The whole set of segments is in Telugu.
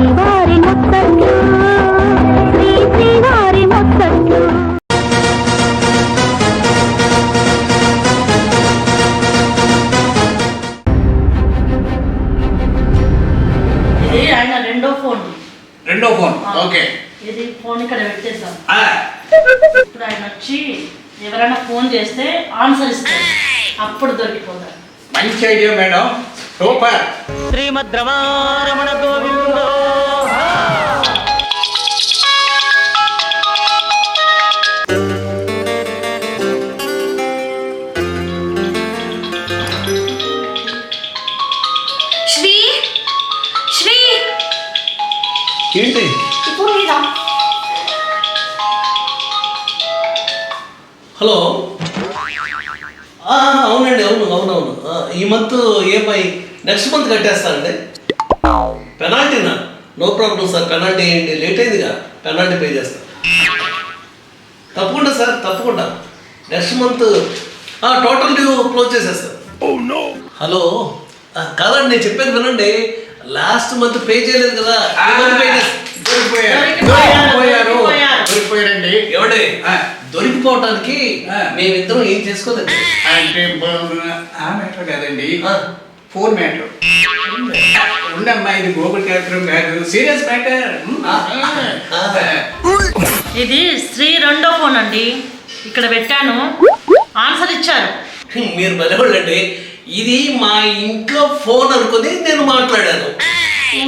శ్రీవారి ముత్తట్లు శ్రీ శ్రీవారి ముత్తట్లు ఇది ఆయన రెండో ఫోన్. రెండో ఫోన్. ఓకే. ఇది ఫోన్ ఇక్కడ పెట్టేసాం ఆ, ఇప్పుడు ఆయన వచ్చి ఎవరైనా ఫోన్ చేస్తే ఆన్సర్ ఇస్తారు. అప్పుడు దొరికిపోతారు. మంచి ఐడియా మేడం. సూపర్. శ్రీమద్ రమారమణ గోవిందో ఏంటి? హలో? ఆ, అవునండి అవును అవునవును. ఈ మంత్ ఏమై నెక్స్ట్ మంత్ కట్టేస్తానండి పెనాల్టీనా? నో ప్రాబ్లం సార్ పెనాల్టీ ఏంటి? లేట్ అయిందిగా. పెనాల్టీ పే చేస్తాను తప్పకుండా సార్ తప్పకుండా. Next month total due close చేసేస్తాను హలో? ఆ, కాదండి నేను చెప్పేది వినండి. లాస్ట్ మంత్ పే చేయలేదు కదా. దొరికిపోయారండి. ఆ, దొరికిపోవటానికి ఆ. మేమిద్దరం ఏం చేసుకోలేదు అంటే ఆ మ్యాటర్ కాదండి. Phone matter. ఉండమ్మా ఇది గోకుల్ క్యారెక్టర్ కాదు సీరియస్ మ్యాటర్. ఇది శ్రీ రెండో ఫోన్ అండి. ఇక్కడ పెట్టాను. ఆన్సర్ ఇచ్చారు. మీరు బలవాళ్ళండి ఇది మా ఇంట్లో ఫోన్ అనుకుని నేను మాట్లాడాను.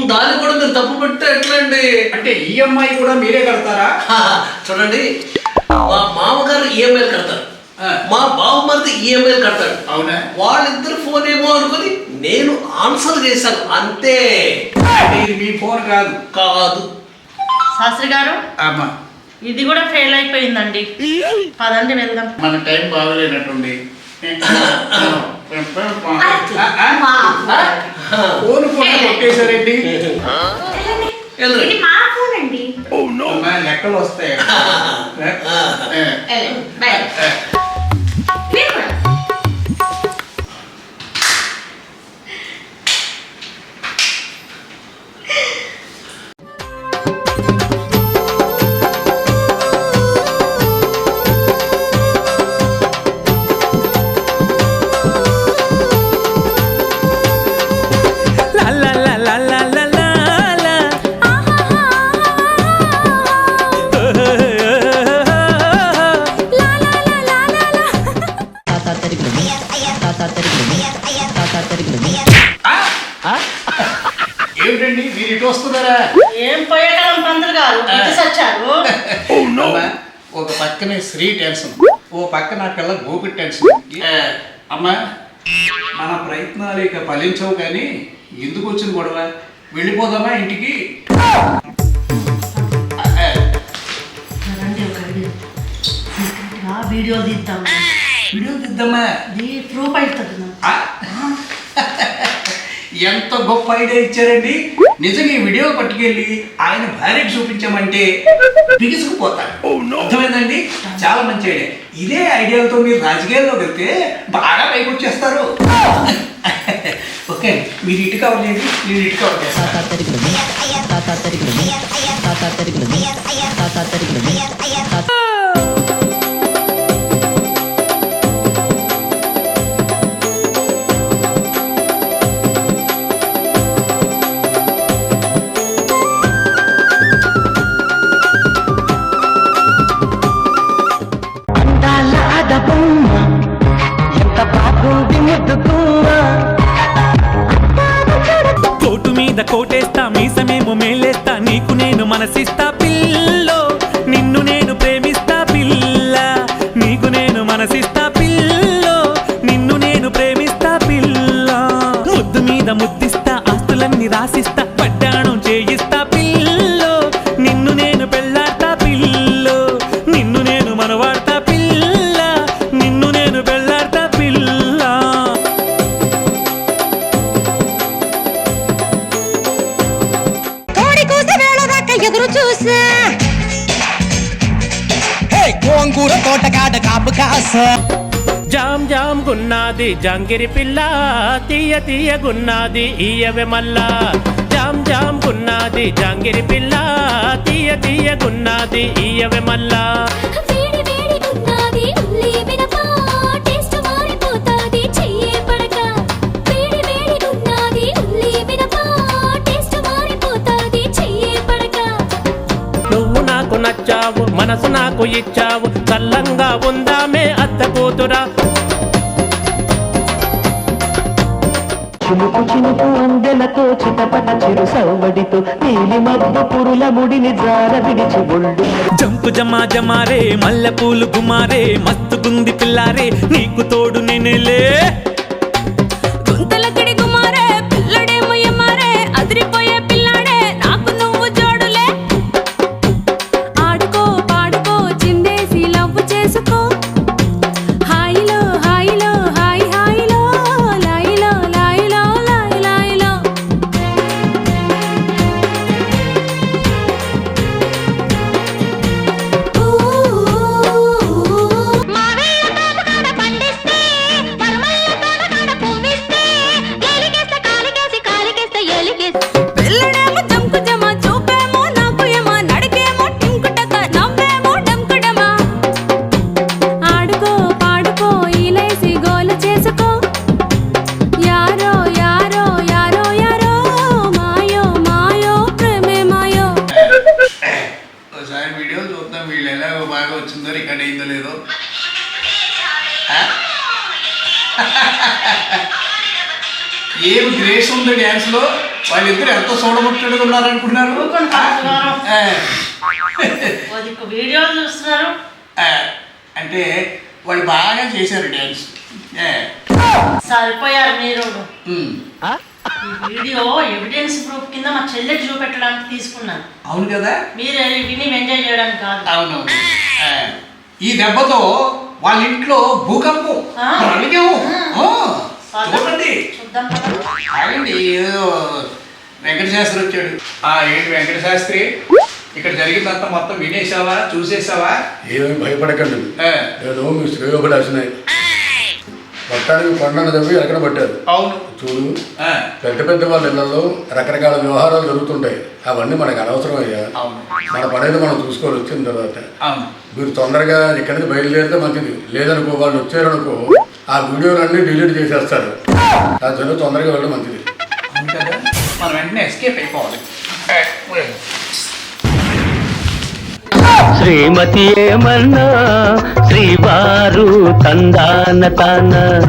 దాన్ని కూడా మీరు తప్పు పెడితే ఎట్లా అండి అంటే ఈఎంఐ కూడా మీరే కడతారా? చూడండి మా మామగారు ఈఎంఐలు కడతారు. మా బావమరిది ఈఎంఐలు కడతాడు అవునా? వాళ్ళిద్దరు ఫోన్ ఏమో అనుకుని నేను ఆన్సర్ చేశాను అంతే. ఇది మీ ఫోన్ కాదు. కాదు. శాస్త్రి గారు అమ్మా. ఇది కూడా ఫెయిల్ అయిపోయిందండి. పదండి వెళ్దాం. మన టైం బాగలేనట్టుంది. ఆ? ఫోన్ కూడా కొట్టేశారండి లెక్కలు వస్తాయి ఏమిటండి మీరు ఇటు వస్తున్నారా? ఏం పోయేకాలం పంతులు గారు? ఇటు వచ్చారు అమ్మా, ఒక పక్కనే శ్రీ టెన్షన్. ఓ పక్కన పిల్ల గోపి టెన్షన్. అమ్మా మన ప్రయత్నాలు ఇక ఫలించవు కానీ ఎందుకు వచ్చింది గొడవ? వెళ్ళిపోదామా ఇంటికి? ఆ, ఆ, రండి ఒక వీడియో సీక్రెట్గా వీడియో తీద్దాం. వీడియో తీద్దామా? ఇది ప్రూఫ్ అవుతుంది. ఆ? ఎంత గొప్ప ఐడియా ఇచ్చారండి నిజంగా ఈ వీడియో పట్టుకెళ్ళి ఆయన భార్యకు చూపించామంటే బిగుసుకుపోతారు అర్థమైందండి చాలా మంచి ఐడియా ఇదే ఐడియాలతో మీరు రాజకీయాల్లోకి వెళ్తే బాగా పైకి వచ్చేస్తారు ఓకే మీరు ఇటు కవర్ చేయండి నేను ఇటు కవర్ చేస్తాను మీద కోటేస్తా మీసమేమో మేలేస్తా నీకు నేను మనసిస్తా పిల్లో. నిన్ను నేను ప్రేమిస్తా పిల్ల నీకు నేను మనసిస్తా పిల్లో. నిన్ను నేను ప్రేమిస్తా పిల్ల. ముద్దు మీద ముద్దిస్తా ఆస్తులన్నీ రాసిస్తా చూసా. గోంగూర తోటకాడ కాపు కాస. జామ్ జామ్ గున్నాది జాంగిరి పిల్ల తీయ తీయ గున్నాది ఈయవె మల్లా. జామ్ జామ్ గున్నది జాంగిరి పిల్ల తీయ తీయ గున్నది ఇయ్యవే మల్లా. మనసు నాకు ఇచ్చావు. చల్లంగా ఉందామే అత్త కూతురా. చినుకు చినుకు అందెలతో చిటపట చిరు సవ్వడితో నీలి మబ్బు పురుల ముడిని జార విడిచి ఒళ్ళు. జంపు జమా జమారే మల్లె పూలు గుమారే మస్తు గుంది పిల్లారే నీకు తోడు నేనేలే ఏం గ్రేస్ ఉంది డ్యాన్స్లో? వాళ్ళిద్దరు ఎంత చూడముట్టడుగా ఉన్నారనుకున్నారు వీడియోలు చూస్తున్నారు. అంటే వాళ్ళు బాగా చేశారు డ్యాన్స్ సరిపోయారు మీరు. వీడియో ఎవిడెన్స్ ప్రూఫ్ కింద మా చెల్లెకి చూపెట్టడానికి తీసుకున్నాను. అవును కదా? మీరు విని ఎంజాయ్ చేయడానికి కాదు. అవునవును. ఆ, ఈ దెబ్బతో వాళ్ళ ఇంట్లో భూకంపం చూడండి. చూద్దాం కదా. ఆగండి ఏదో వెంకట శాస్త్రి వచ్చాడు. ఆ ఏంటి వెంకట శాస్త్రి ఇక్కడ జరిగిందంతా మొత్తం వినేసావా? చూసేసావా? ఏమీ భయపడకండి. ఆ, ఏదో మీ శ్రేయోభిలాషినాయి మొత్తానికి కొండను తవ్వి ఎక్కడ పట్టారు. అవును. చూడు ఆ, పెద్ద పెద్ద వాళ్ళ ఇళ్ళలో రకరకాల వ్యవహారాలు జరుగుతుంటాయి. అవన్నీ మనకు అనవసరం అయ్యా అవును. మన పనేది మనం చూసుకోవాలి వచ్చిన తర్వాత. అవును. మీరు తొందరగా ఇక్కడి నుంచి బయలుదేరితే మంచిది. లేదనుకో వాళ్ళు వచ్చారనుకో ఆ వీడియోలన్నీ డిలీట్ చేసేస్తారు. ఆ జరుగు తొందరగా వెళ్ళడం మంచిది. మనం వెంటనే ఎస్కేప్ అయిపోవాలి. శ్రీమతి ఏమన్నా శ్రీవారు తందాన తాన.